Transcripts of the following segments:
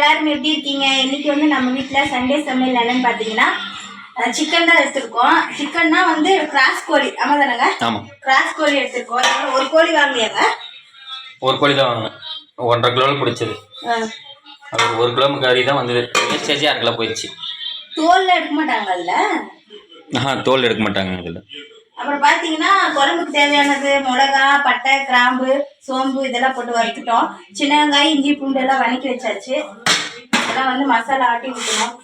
எல்லாரும் எப்படி இருக்கீங்க? இன்னைக்கு வந்து நம்ம வீட்டில் சண்டே சமையல் என்னன்னு பார்த்தீங்கன்னா சிக்கன் தான் எடுத்திருக்கோம். சிக்கன்னா வந்து கிராஸ் கோழி. ஆமா. தானேங்க கிராஸ் கோழி எடுத்திருக்கோம். ஒரு கோழி வாங்கலையாங்க? ஒரு கோழி தான் வாங்கினேன். ஒன்றரை கிலோவில் பிடிச்சது. அது ஒரு கிலோ கறி தான் வந்தது. வேஸ்டேஜே அரை கிலோ போயிடுச்சு. தோல்ல எடுக்க மாட்டாங்க அதில்? ஆஹா தோல் எடுக்க மாட்டாங்க இதில் அப்புறம் பார்த்தீங்கன்னா குழம்புக்கு தேவையானது மிளகா பட்டை கிராம்பு சோம்பு இதெல்லாம் போட்டு வறுத்துட்டோம். சின்ன வெங்காயம் இஞ்சி பூண்டு எல்லாம் வதக்கி வச்சாச்சு. இதெல்லாம் வந்து மசாலா ஆட்டி விட்டணும்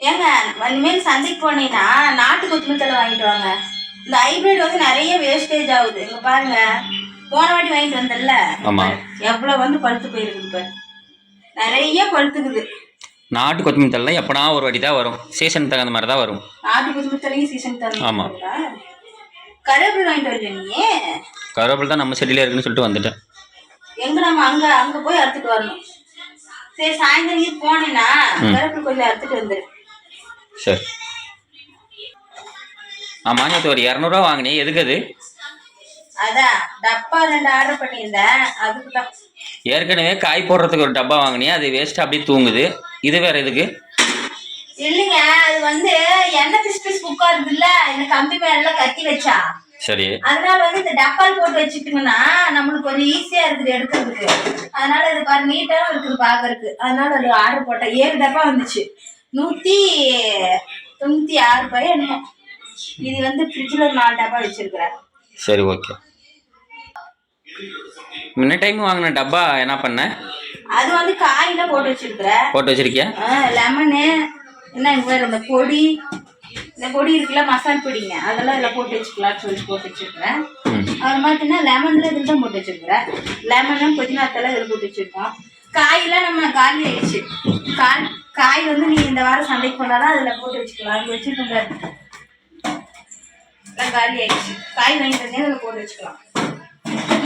ஏங்க இனிமேல் சந்தைக்கு போனீங்கன்னா நாட்டு கொத்தமல்லி வாங்கிட்டு வாங்க. இந்த ஹைபிரிட் வந்து நிறைய வேஸ்டேஜ் ஆகுது. இங்க பாருங்க. போன வாட்டி வாங்கிட்டு வந்தேன்ல. ஆமா. எவ்வளவு வந்து பழுத்து போயிருக்குது இப்ப நிறைய பழுத்துக்குது. நாட்டு கொத்தமல்லி தழை எப்பனா ஒரு வாட்டி தான் வரும். சீசன் தகுந்த மாதிரி தான் வரும். நாட்டு கொத்தமல்லி தலையும் சீசன் தரணும் ஆமா. கருவேப்பிலை வாங்கிட்டு வரல நீ கருவேப்பிலை தான் நம்ம செடியில் இருக்குன்னு சொல்லிட்டு வந்துட்டேன். எங்க நம்ம அங்க அங்க போய் அறுத்துட்டு வரணும். சரி சாயந்தரம் நீ. கருவேப்பிலை கொஞ்சம் அறுத்துட்டு வந்துரு. சரி. ஆமாம் நேற்று ஒரு இரநூறுவா வாங்கினேன். எதுக்கு அது? அதான் டப்பா ரெண்டு ஆர்டர் பண்ணியிருந்தேன். அதுக்கு தான். ஏற்கனவே காய் போடுறதுக்கு ஒரு டப்பா வாங்கினேன். அது வேஸ்ட்டாக அப்படியே தூங்குது. இது வேற எதுக்கு? இல்லைங்க அது வந்து எண்ணெய் பிஸ் பிஸ் இருக்குல்ல இந்த கம்பி மேல கத்தி வச்சா. சரி. அதனால வந்து இந்த டப்பால் போட்டு வச்சுட்டீங்கன்னா நம்மளுக்கு கொஞ்சம் ஈஸியா இருக்குது எடுக்கிறதுக்கு. அதனால இது பாரு நீட்டாவும் இருக்குது பாக்குறதுக்கு அதனால அது ஆர்டர் போட்டேன். ஏழு டப்பா வந்துச்சு. நூத்தி தொண்ணூத்தி ஆறு ரூபாய் என்னமோ. இது வந்து ஃப்ரிட்ஜில் ஒரு நாலு டப்பா வச்சிருக்கிறேன் சரி ஓகே முன்ன டைம் வாங்கின டப்பா என்ன பண்ண? அது வந்து காயில போட்டு வச்சிருக்கிறேன் போட்டு வச்சிருக்கியா? லெமனு என்ன இந்த பொடி இந்த பொடி இருக்குல்ல மசால் பொடிங்க அதெல்லாம் இதில் போட்டு வச்சுக்கலாம்னு சொல்லி போட்டு வச்சிருக்கிறேன். அப்புறம் பார்த்தீங்கன்னா லெமன்ல இதில் தான் போட்டு வச்சிருக்கிறேன். லெமனும் புதினா தலை இதில் போட்டு வச்சிருக்கோம். காயெல்லாம் நம்ம காலி ஆயிடுச்சு. காய் காய் வந்து நீ இந்த வாரம் சந்தைக்கு போனாதான் அதில் போட்டு வச்சுக்கலாம். அங்கே வச்சுருக்கோங்க எல்லாம் காலி ஆயிடுச்சு. காய் வாங்கிட்டு அதில் போட்டு வச்சுக்கலாம்.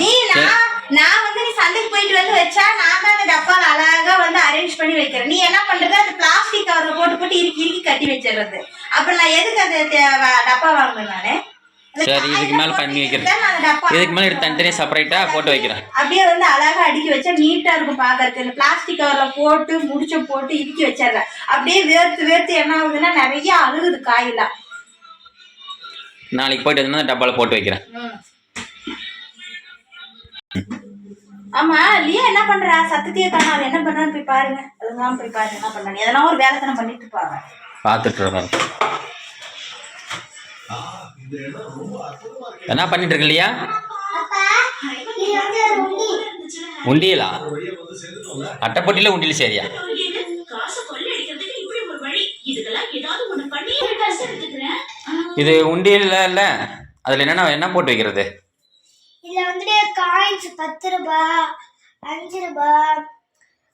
நீ நான் நான் வந்து சந்தைக்கு போயிட்டு வந்து வச்சா நான் தான் அந்த டப்பால அழகா வந்து அரேஞ்ச் பண்ணி வைக்கிறேன். நீ என்ன பண்றது? அந்த பிளாஸ்டிக் கவர்ல போட்டு போட்டு இறுக்கி இறுக்கி கட்டி வச்சிடுறது. அப்புறம் நான் எதுக்கு அது டப்பா வாங்குவேன் நானு? சரி, இதுக்கு மேல பண்ணி வைக்கிறேன். இதுக்கு மேலே எடுத்து தனித்தனியாக செப்பரேட்டாக போட்டு வைக்கிறேன். அப்படியே வந்து அழகா அடுக்கி வச்சா நீட்டா இருக்கும் பாக்கறதுக்கு இந்த பிளாஸ்டிக் கவர்ல போட்டு முடிச்ச போட்டு இறுக்கி வச்சிடுறேன். அப்படியே வேர்த்து வேர்த்து என்ன ஆகுதுன்னா நிறைய அழுகுது காயெல்லாம். நாளைக்கு போயிட்டு வந்து டப்பாவில் போட்டு வைக்கிறேன். ஆமா லியா என்ன பண்றா? சத்தத்தையே காணோம் அவ என்ன பண்றான்னு போய் பாருங்க. அதுதான் போய் பாருங்க என்ன பண்றாங்க எதனா ஒரு வேலைத்தனம் பண்ணிட்டு இருப்பாங்க. பார்த்துட்டு இருக்கோம் என்ன பண்ணிட்டு இருக்கு இல்லையா உண்டியலா அட்டைப்பொட்டியில் உண்டியல் சரியா காசு கொள்ளையடிக்கிறதுக்கு இப்படி ஒரு வழி இதுக்கெல்லாம் ஏதாவது ஒண்ணு பண்ணி காசு எடுத்துக்கிறேன் இது உண்டியல் இல்லை. அதில் என்னென்ன என்ன போட்டு வைக்கிறது? வந்துட்டு காயின்ஸ் பத்து ரூபா அஞ்சு ரூபா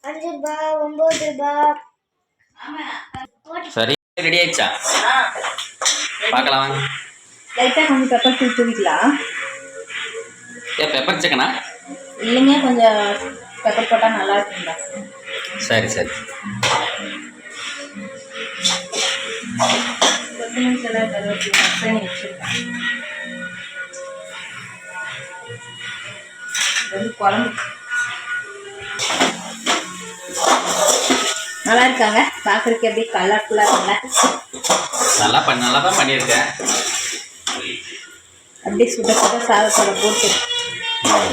அஞ்சு ரூபா ஒன்பது ரூபா. சரி ரெடி ஆயிடுச்சா? பார்க்கலாம் வாங்க. லைட்டா கொஞ்சம் பெப்பர் தூள் தூவிக்கலாம் ஏ பெப்பர் சிக்கனா இல்லைங்க கொஞ்சம் பெப்பர் போட்டா நல்லா இருக்குங்க சரி சரி. கொத்தமல்லி தழை கருவேப்பிலை வச்சிருக்கேன். வந்து குழம்பு. நல்லா இருக்காங்க. பார்க்கறதுக்கு அப்படியே கலர்ஃபுல்லாக இருக்குல்ல? நல்லா பண்ண நல்லா தான் பண்ணியிருக்கேன். அப்படியே சுட சுட சாதத்தோட போட்டு.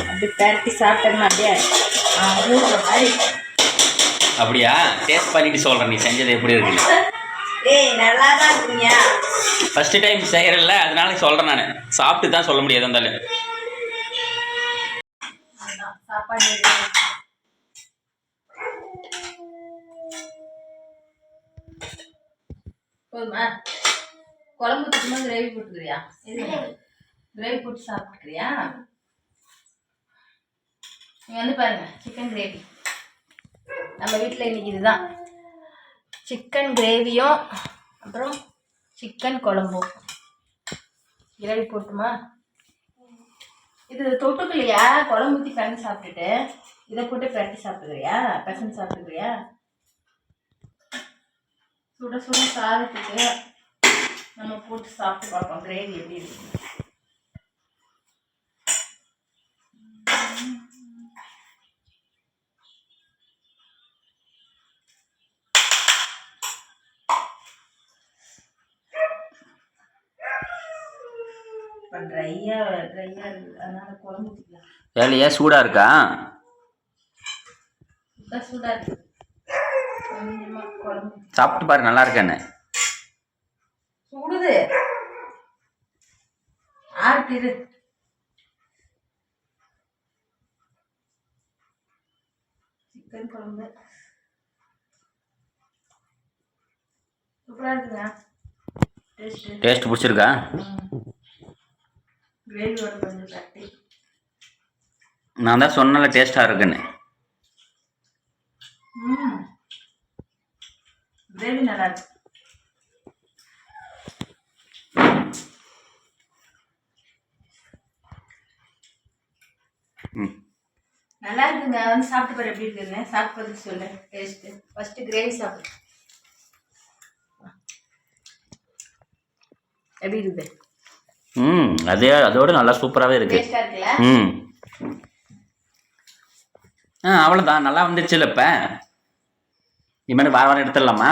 அப்படியே பரட்டி சாப்பிட்டோம்னா அப்படியே மாதிரி. அப்படியா? டேஸ்ட் பண்ணிட்டு சொல்கிறேன் நீ செஞ்சது எப்படி இருக்குன்னு. ஏய் நல்லா தான் இருக்குங்க. ஃபர்ஸ்ட் டைம் செய்கிறல்ல அதனால சொல்கிறேன் நான். சாப்பிட்டு தான் சொல்ல முடியாது இருந்தாலும். அதான், போதுமா? குழம்பு ஊற்றுமா கிரேவி போட்டுக்கிறியா? கிரேவி போட்டு சாப்பிட்டுக்கிறியா? நீங்கள் வந்து பாருங்க சிக்கன் கிரேவி நம்ம வீட்டில் இன்னைக்கு இதுதான். சிக்கன் கிரேவியும் அப்புறம் சிக்கன் குழம்பும். கிரேவி போட்டுமா? இது தொட்டுக்கலையா? குழம்பு ஊற்றி கலந்து சாப்பிட்டுட்டு இதை போட்டு பிரட்டி சாப்பிட்டுக்கிறியா? பெசன் சாப்பிட்டுக்கிறியா? சுட சுட சாதத்துக்கு நம்ம போட்டு சாப்பிட்டு பார்ப்போம். கிரேவி எப்படி இருக்கு இப்போ ட்ரையாக ட்ரையாக இருக்குது அதனால குழம்பு ஊற்றிக்கலாம் வேலையா சூடாக இருக்கா. சாப்பிட்டு பாரு நல்லா இருக்கேன்னு. சுடுது. ஆட்டிரு சிக்கன் குழம்பு. சூப்பராக டேஸ்ட் பிடிச்சிருக்கா? கொஞ்சம் சட்டி நான் தான் சொன்னல டேஸ்ட்டாக இருக்குன்னு. ம். கிரேவி நல்லா இருக்கு. நல்லா இருக்குங்க. வந்து சாப்பிட்டு பாரு எப்படி இருக்குன்னு. சாப்பிட்டு பார்த்து சொல்லு டேஸ்ட்டு ஃபஸ்ட்டு கிரேவி சாப்பிடு. எப்படி இருக்குது? ம் அதே அதோட நல்லா சூப்பராகவே இருக்கு. டேஸ்ட்டாக இருக்குல்ல? ம். ஆ அவ்வளோதான் நல்லா வந்துச்சுல்ல இப்போ? இனிமேல் வார வாரம் எடுத்துடலாமா?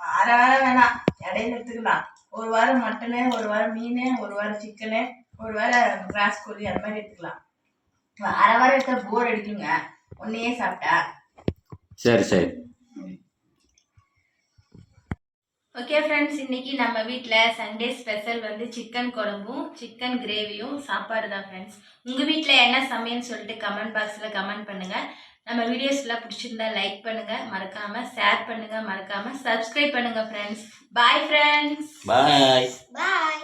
வார வாரம் வேணாம். இடையில எடுத்துக்கலாம். ஒரு வாரம் மட்டனு ஒரு வாரம் மீன் ஒரு வாரம் சிக்கனு ஒரு வாரம் கிராஸ் கோழி அந்த மாதிரி எடுத்துக்கலாம். வார வாரம் எடுத்தா போர் அடிக்குங்க. ஒன்னையே சாப்பிட்டா. சரி சரி. ஓகே ஃப்ரெண்ட்ஸ் இன்னைக்கு நம்ம வீட்டில் சண்டே ஸ்பெஷல் வந்து சிக்கன் குழம்பும் சிக்கன் கிரேவியும் சாப்பாடு தான் ஃப்ரெண்ட்ஸ் உங்கள் வீட்டில் என்ன சமையல்னு சொல்லிட்டு கமெண்ட் பாக்ஸில் கமெண்ட் பண்ணுங்கள் நம்ம வீடியோஸ்லாம் பிடிச்சிருந்தா லைக் பண்ணுங்கள் மறக்காமல் ஷேர் பண்ணுங்கள் மறக்காமல் சப்ஸ்கிரைப் பண்ணுங்கள் ஃப்ரெண்ட்ஸ் பாய் ஃப்ரெண்ட்ஸ் பாய் பாய்